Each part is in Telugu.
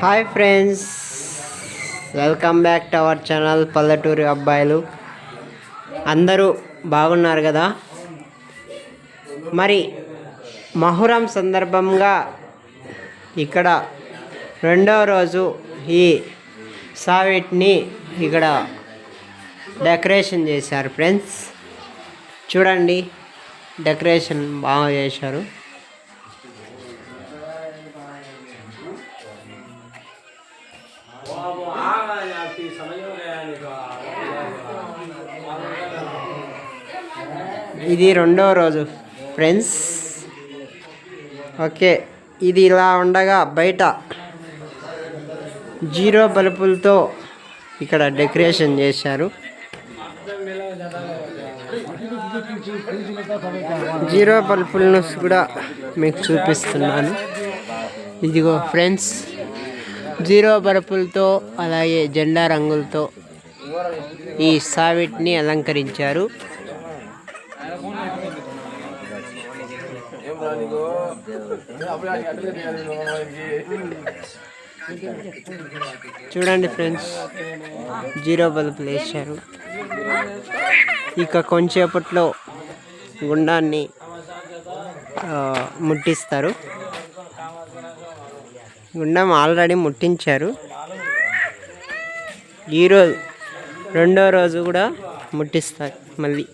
Hi friends welcome back to our channel పల్లెటూరి అబ్బాయిలు. అందరూ బాగున్నారు కదా? మరి మహురం సందర్భంగా ఇక్కడ రెండవ రోజు ఈ సావిట్ని ఇక్కడ డెకరేషన్ చేశారు ఫ్రెండ్స్. చూడండి డెకరేషన్ బాగా చేశారు. ఇది రెండో రోజు ఫ్రెండ్స్. ఓకే ఇది ఇలా ఉండగా బయట జీరో బల్బులతో ఇక్కడ డెకరేషన్ చేశారు. జీరో బల్బులను కూడా మీకు చూపిస్తున్నాను. ఇదిగో ఫ్రెండ్స్. జీరో బల్బులతో అలాగే జెండా రంగులతో ఈ సావిట్ని అలంకరించారు. చూడండి ఫ్రెండ్స్ జీరో బల్బులు వేశారు. ఇక కొంచెంసేపట్లో గుండాన్ని ఆ, ముట్టిస్తారు. గుండం ఆల్రెడీ ముట్టించారు. ఈరోజు రెండో రోజు కూడా ముట్టిస్తారు మళ్ళీ.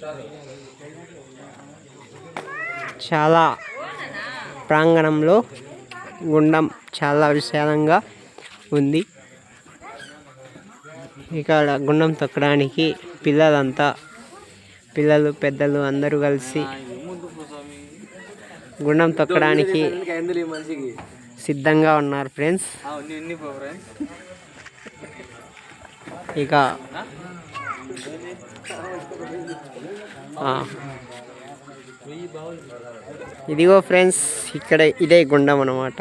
చాలా ప్రాంగణంలో గుండం చాలా విశాలంగా ఉంది. ఇక్కడ గుండం తొక్కడానికి పిల్లలంతా పిల్లలు పెద్దలు అందరూ కలిసి గుండం తొక్కడానికి సిద్ధంగా ఉన్నారు ఫ్రెండ్స్ ఇక ఆ. ఇదిగో ఫ్రెండ్స్ ఇక్కడ ఇదే గుండం అన్నమాట.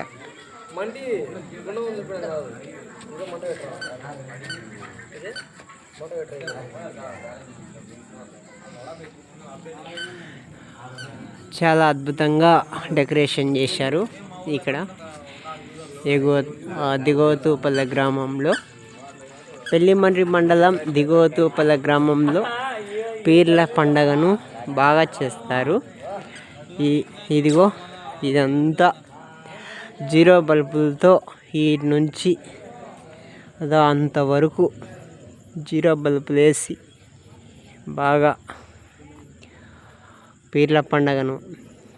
చాలా అద్భుతంగా డెకరేషన్ చేశారు ఇక్కడ. ఎగువ ఆ, గ్రామంలో పెళ్ళిమండ్రి మండలం దిగువతూపల్ల గ్రామంలో పీర్ల పండగను బాగా చేస్తారు. ఈ ఇదిగో ఇదంతా జీరో బల్బులతో ఈ నుంచి అదో అంతవరకు జీరో బల్బులు వేసి బాగా పీర్ల పండగను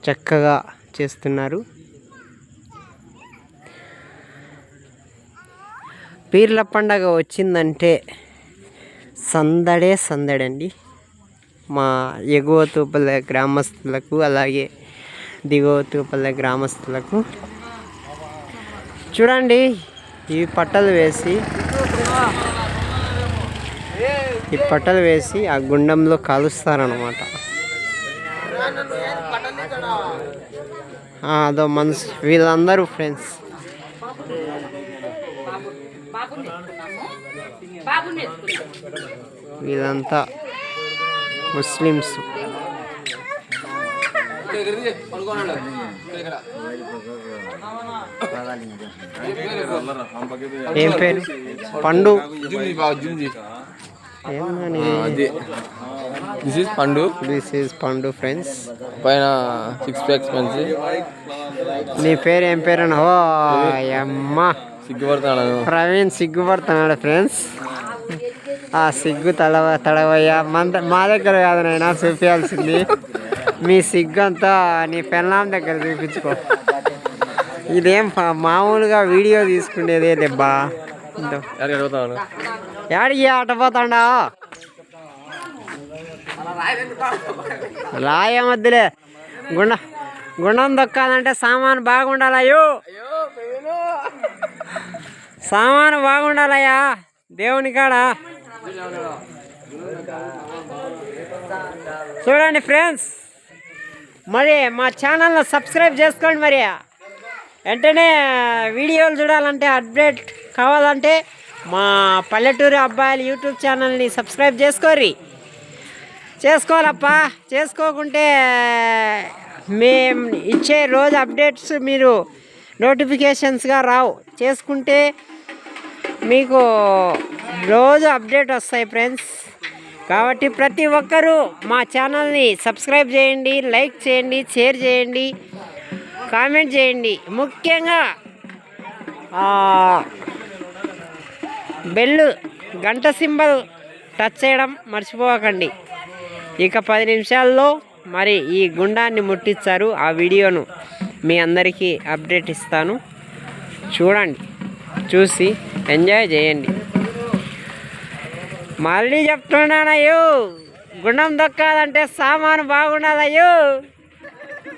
చక్కగా చేస్తున్నారు. పీర్ల పండగ వచ్చిందంటే సందడే సందడండి. మా ఎగువ తూపల గ్రామస్తులకు అలాగే దిగువ తూపల్లె గ్రామస్తులకు. చూడండి ఈ పట్టలు వేసి ఈ పట్టలు వేసి ఆ గుండంలో కాలుస్తారనమాట అదో మనసు వీళ్ళందరూ ఫ్రెండ్స్. వీళ్ళంతా ముస్లిమ్స్. ఏం పేరు? Pandu. This is Pandu this is Pandu friends పైన సిక్స్ ప్యాక్స్ మంచి. నీ పేరు ఏం పేరు? అని ఓ అమ్మ సిగ్గుపడుతున్నాను ప్రవీణ్ సిగ్గుపడుతున్నాడు ఫ్రెండ్స్. ఆ సిగ్గు తడవ తడవయ్యా. మన మా దగ్గర కాదు నైనా చూపించాల్సింది మీ సిగ్గు అంతా నీ పెళ్ళాం దగ్గర చూపించుకో. ఇదేం మామూలుగా వీడియో తీసుకునేదే దెబ్బా. యాడికి ఆట పోతాడా? రాయ మధ్యలే గుండ గుండం దొక్కాలంటే సామాను బాగుండాలయ్యో. సామాను బాగుండాలయ్యా. దేవుని కాడ. చూడండి ఫ్రెండ్స్. మరి మా ఛానల్ను సబ్స్క్రైబ్ చేసుకోండి మరి. వెంటనే వీడియోలు చూడాలంటే అప్డేట్ కావాలంటే మా పల్లెటూరు అబ్బాయిలు యూట్యూబ్ ఛానల్ని సబ్స్క్రైబ్ చేసుకోర్రి. చేసుకోవాలప్పా. చేసుకోకుంటే మేము ఇచ్చే రోజు అప్డేట్స్ మీరు నోటిఫికేషన్స్గా రావు. చేసుకుంటే మీకు రోజు అప్డేట్ వస్తాయి ఫ్రెండ్స్. కాబట్టి ప్రతి ఒక్కరూ మా ఛానల్ని సబ్స్క్రైబ్ చేయండి లైక్ చేయండి షేర్ చేయండి కామెంట్ చేయండి. ముఖ్యంగా బెల్లు బెల్ గంట సింబల్ టచ్ చేయడం మర్చిపోకండి. ఇక పది నిమిషాల్లో మరి ఈ గుండాన్ని ముట్టించారు. ఆ వీడియోను మీ అందరికీ అప్డేట్ ఇస్తాను. చూడండి చూసి. ఎంజాయ్ చేయండి. మళ్ళీ చెప్తున్నానయ్యో గుండం దొక్కాలంటే సామాను బాగుండాలయ్యో.